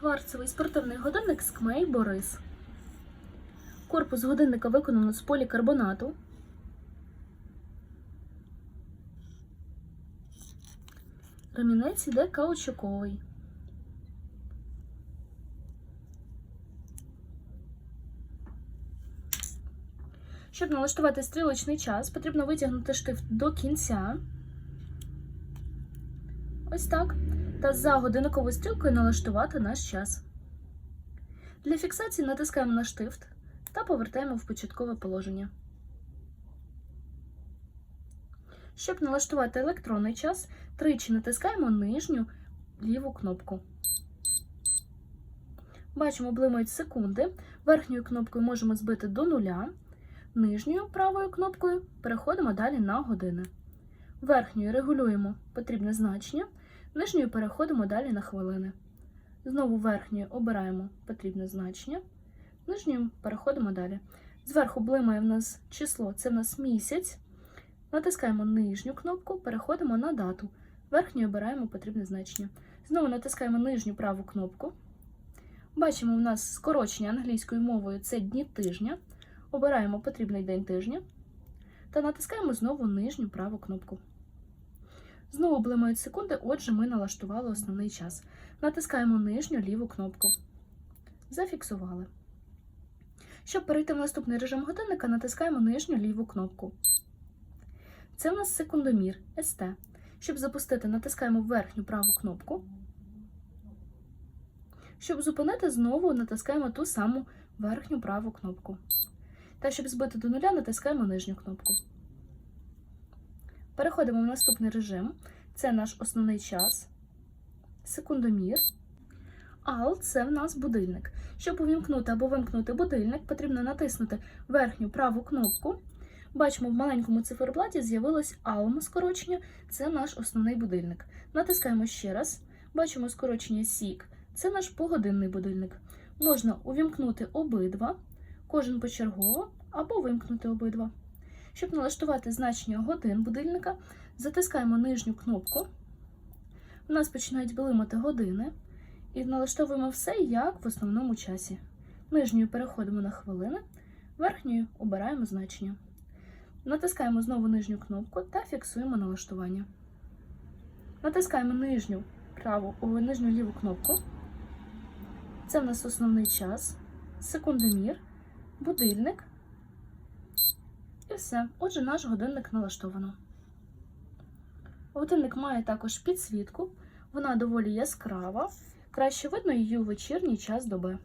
Кварцевий спортивний годинник Скмей Борис. Корпус годинника виконано з полікарбонату. Ремінець іде каучуковий. Щоб налаштувати стрілочний час, потрібно витягнути штифт до кінця. Ось так. Та за годинниковою стрілкою налаштувати наш час. Для фіксації натискаємо на штифт та повертаємо в початкове положення. Щоб налаштувати електронний час, тричі натискаємо нижню ліву кнопку. Бачимо, блимають секунди. Верхньою кнопкою можемо збити до нуля. Нижньою правою кнопкою переходимо далі на години. Верхньою регулюємо потрібне значення, нижньою переходимо далі на хвилини. Знову верхньою обираємо потрібне значення, нижньою переходимо далі. Зверху блимає в нас число, це в нас місяць. Натискаємо нижню кнопку, переходимо на дату. Верхньою обираємо потрібне значення. Знову натискаємо нижню праву кнопку. Бачимо, у нас скорочення англійською мовою це дні тижня. Обираємо потрібний день тижня та натискаємо знову нижню праву кнопку. Знову блимають секунди, отже, ми налаштували основний час. Натискаємо нижню ліву кнопку. Зафіксували. Щоб перейти в наступний режим годинника, натискаємо нижню ліву кнопку. Це у нас секундомір СТ. Щоб запустити, натискаємо верхню праву кнопку. Щоб зупинити, знову натискаємо ту саму верхню праву кнопку. Та щоб збити до нуля, натискаємо нижню кнопку. Переходимо в наступний режим. Це наш основний час. Секундомір. Ал це в нас будильник. Щоб увімкнути або вимкнути будильник, потрібно натиснути верхню праву кнопку. Бачимо, в маленькому циферблаті з'явилось ALM скорочення, це наш основний будильник. Натискаємо ще раз. Бачимо скорочення SIG, це наш погодинний будильник. Можна увімкнути обидва, кожен почергово, або вимкнути обидва. Щоб налаштувати значення годин будильника, затискаємо нижню кнопку. У нас починають блимати години. І налаштовуємо все як в основному часі. Нижньою переходимо на хвилини, верхньою обираємо значення. Натискаємо знову нижню кнопку та фіксуємо налаштування. Натискаємо нижню праву, о, нижню ліву кнопку. Це в нас основний час, секундомір, будильник. Все. Отже, наш годинник налаштовано. Годинник має також підсвітку, вона доволі яскрава. Краще видно її у вечірній час доби.